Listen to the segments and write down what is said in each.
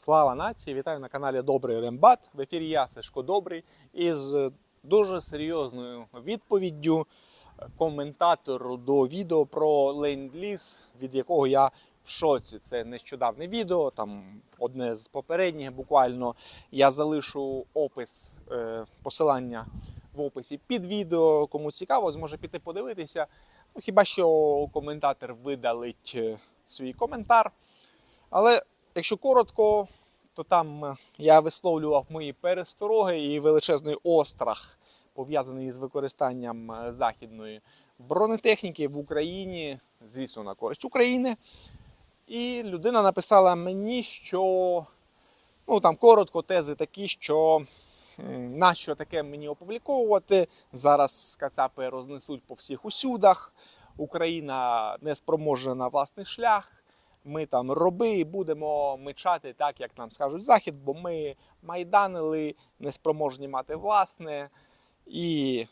Слава нації! Вітаю на каналі Добрий Рембат. В ефірі я Сашко Добрий із дуже серйозною відповіддю коментатору до відео про ленд-ліз, від якого я в шоці. Це нещодавне відео, там одне з попередніх. Буквально я залишу опис е, посилання в описі під відео. Кому цікаво, зможе піти подивитися. Ну, хіба що коментатор видалить е, свій коментар. Але якщо коротко, то там е, я висловлював мої перестороги і величезний острах, пов'язаний з використанням е, західної бронетехніки в Україні, звісно, на користь України. І людина написала мені, що ну там коротко тези такі, що нащо таке мені опубліковувати. Зараз кацапи рознесуть по всіх усюдах. Україна не спроможна на власний шлях. Ми там роби і будемо мечати так, як нам скажуть захід, бо ми майданили, неспроможні мати власне і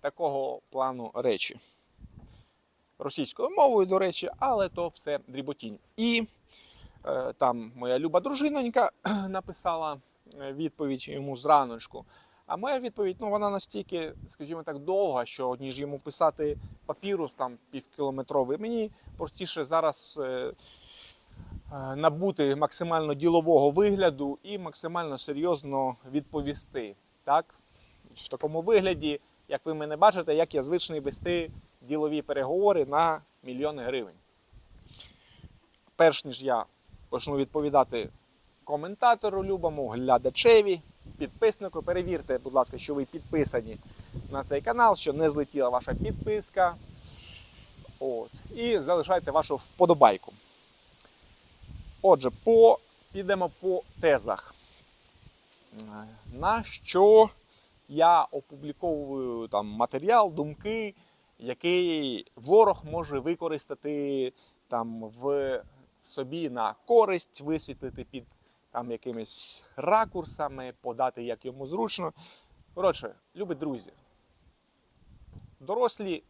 такого плану речі. Російською мовою, до речі, але то все дріботінь. І е, там моя люба дружинонька написала е, відповідь йому зраночку. А моя відповідь, ну вона настільки, скажімо так, довга, що ніж йому писати папірус там півкілометровий. Мені простіше зараз е, е, набути максимально ділового вигляду і максимально серйозно відповісти. Так? В такому вигляді, як ви мене бачите, як я звичний вести ділові переговори на мільйони гривень. Перш ніж я почну відповідати коментатору любому, глядачеві, підписнику, перевірте, будь ласка, що ви підписані на цей канал, що не злетіла ваша підписка. От. І залишайте вашу вподобайку. Отже, по, підемо по тезах. На що я опубліковую там матеріал, думки, який ворог може використати там в собі на користь, висвітлити під там якимись ракурсами, подати як йому зручно. Коротше, любі друзі, дорослі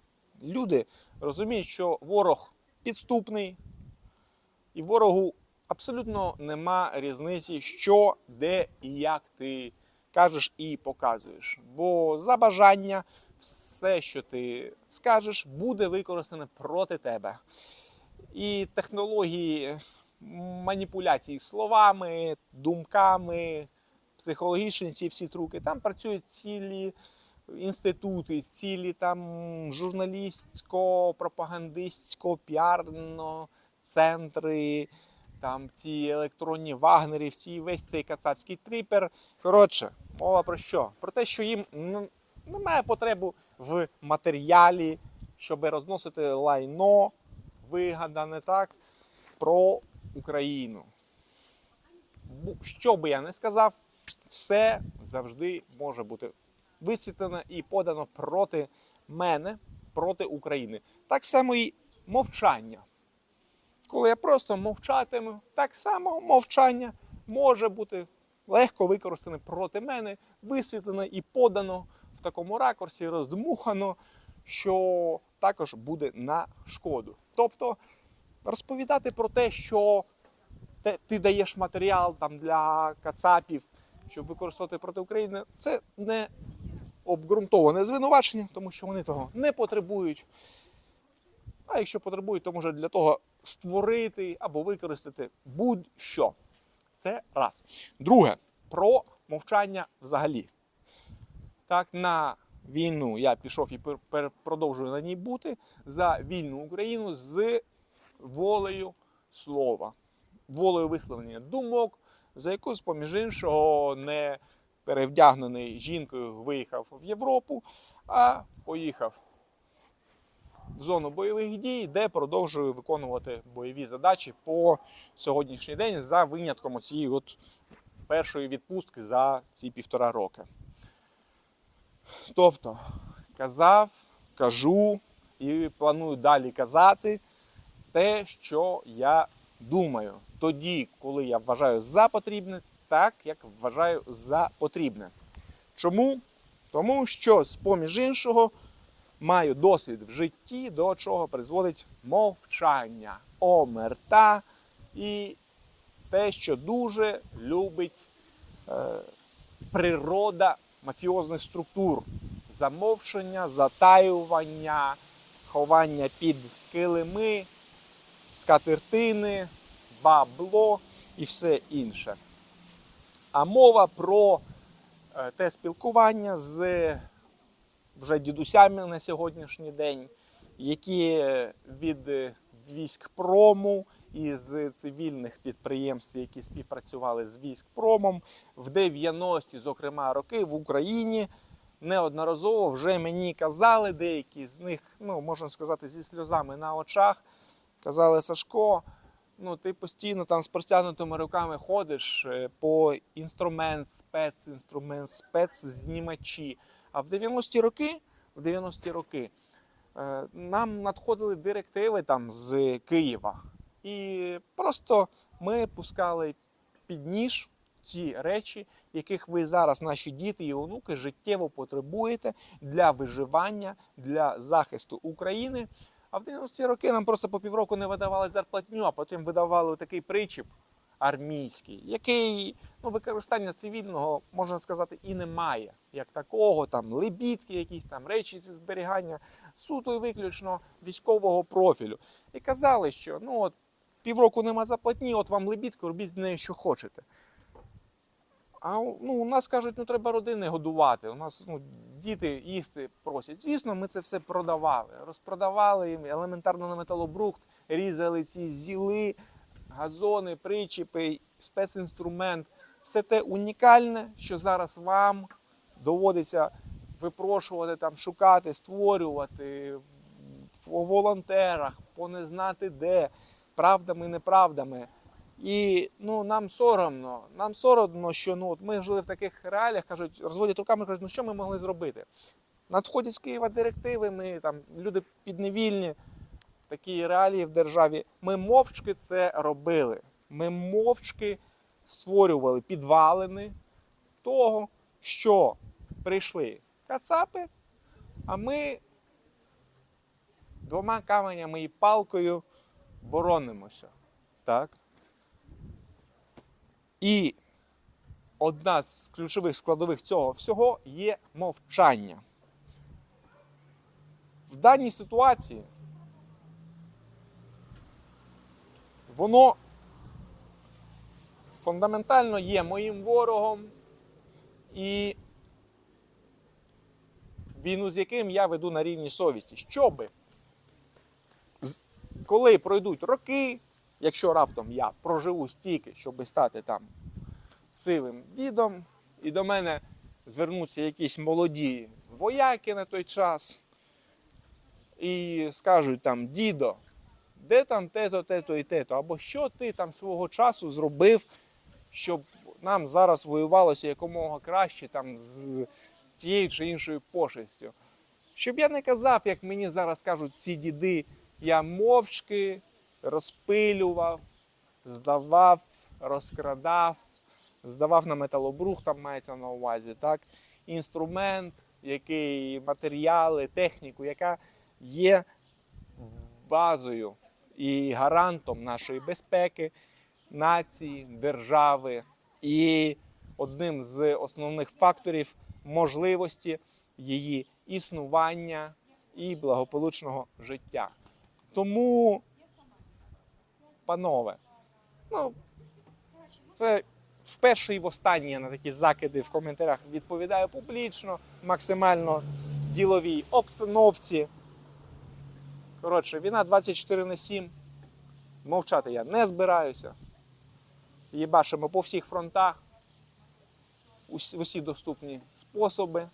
люди розуміють, що ворог підступний, і ворогу абсолютно нема різниці, що, де і як ти кажеш і показуєш. Бо за бажання все, що ти скажеш, буде використане проти тебе. І технології маніпуляції словами, думками, психологічні ці всі труки, там працюють цілі інститути, цілі там журналістсько-пропагандистсько, піарно центри, там ті електронні вагнерівці, весь цей кацапський трипер. Коротше, мова про що? Про те, що їм ну, немає потреби в матеріалі, щоб розносити лайно, вигадане так, про Україну. Що би я не сказав, все завжди може бути висвітлено і подано проти мене, проти України. Так само і мовчання. Коли я просто мовчатиму, так само мовчання може бути легко використане проти мене, висвітлено і подано в такому ракурсі, роздмухано, що також буде на шкоду. Тобто розповідати про те, що ти даєш матеріал там для кацапів, щоб використовувати проти України, це не обґрунтоване звинувачення, тому що вони того не потребують. А якщо потребують, то може для того створити або використати будь-що. Це раз. Друге, про мовчання взагалі. Так, на війну я пішов і продовжую на ній бути за вільну Україну з волею слова, волею висловлення думок, за яку, поміж іншого, не перевдягнений жінкою виїхав в Європу, а поїхав в зону бойових дій, де продовжую виконувати бойові задачі по сьогоднішній день за винятком цієї от першої відпустки за ці півтора роки. Тобто, казав, кажу і планую далі казати те, що я думаю. Тоді, коли я вважаю за потрібне, так як вважаю за потрібне. Чому? Тому що, з поміж іншого, маю досвід в житті, до чого призводить мовчання, омерта і те, що дуже любить е, природа мафіозних структур. Замовшення, затаювання, ховання під килими, скатертини, бабло і все інше. А мова про е, те спілкування з вже дідусями на сьогоднішній день, які е, від військпрому і з цивільних підприємств, які співпрацювали з військпромом в 90-ті, зокрема, роки в Україні неодноразово вже мені казали, деякі з них, ну можна сказати, зі сльозами на очах. Казали Сашко, ну ти постійно там з простягнутими руками ходиш е, по інструмент, спецінструмент, спецзнімачі. А в 90-ті роки, в 90-ті роки е, нам надходили директиви там з Києва. І просто ми пускали під ніж ці речі, яких ви зараз, наші діти і онуки, життєво потребуєте для виживання, для захисту України. А в 90-ті роки нам просто по півроку не видавали зарплатню, а потім видавали такий причіп армійський, який ну, використання цивільного, можна сказати, і немає. Як такого, там лебідки, якісь там речі зі зберігання, суто і виключно військового профілю. І казали, що ну от півроку нема зарплатні, от вам лебідку, робіть з нею, що хочете. А ну, у нас кажуть, ну треба родини годувати. У нас ну, діти їсти просять. Звісно, ми це все продавали. Розпродавали їм елементарно на металобрухт, різали ці зіли, газони, причіпи, спецінструмент. Все те унікальне, що зараз вам доводиться випрошувати, там, шукати, створювати по волонтерах, по не знати де, правдами, неправдами. І ну, нам соромно, нам соромно, що ну, от ми жили в таких реаліях, кажуть, розводять руками, кажуть, ну що ми могли зробити? Надходять з Києва директиви, ми там люди підневільні, такі реалії в державі. Ми мовчки це робили. Ми мовчки створювали підвалини того, що прийшли кацапи, а ми двома каменями і палкою боронимося. Так? І одна з ключових складових цього всього є мовчання. В даній ситуації воно фундаментально є моїм ворогом і війну, з яким я веду на рівні совісті. Щоби, коли пройдуть роки, якщо раптом я проживу стільки, щоб стати там сивим дідом, і до мене звернуться якісь молоді вояки на той час і скажуть там, дідо, де там те-то, те-то і те-то, або що ти там свого часу зробив, щоб нам зараз воювалося якомога краще там з тією чи іншою пошестю. Щоб я не казав, як мені зараз кажуть ці діди, я мовчки розпилював, здавав, розкрадав, здавав на металобрух, там мається на увазі, так? інструмент, який, матеріали, техніку, яка є базою і гарантом нашої безпеки, нації, держави і одним з основних факторів можливості її існування і благополучного життя. Тому, панове, ну, це вперше і востаннє я на такі закиди в коментарях відповідаю публічно, максимально діловій обстановці. Коротше, війна 24 на 7. Мовчати я не збираюся. Їбашимо по всіх фронтах. Усі доступні способи.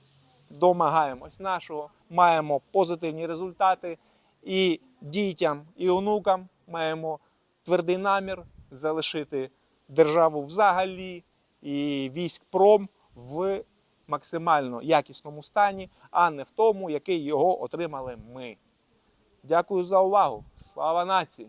Домагаємось нашого, маємо позитивні результати. І дітям, і онукам маємо твердий намір залишити державу взагалі і військпром в максимально якісному стані, а не в тому, який його отримали ми. Дякую за увагу. Слава нації!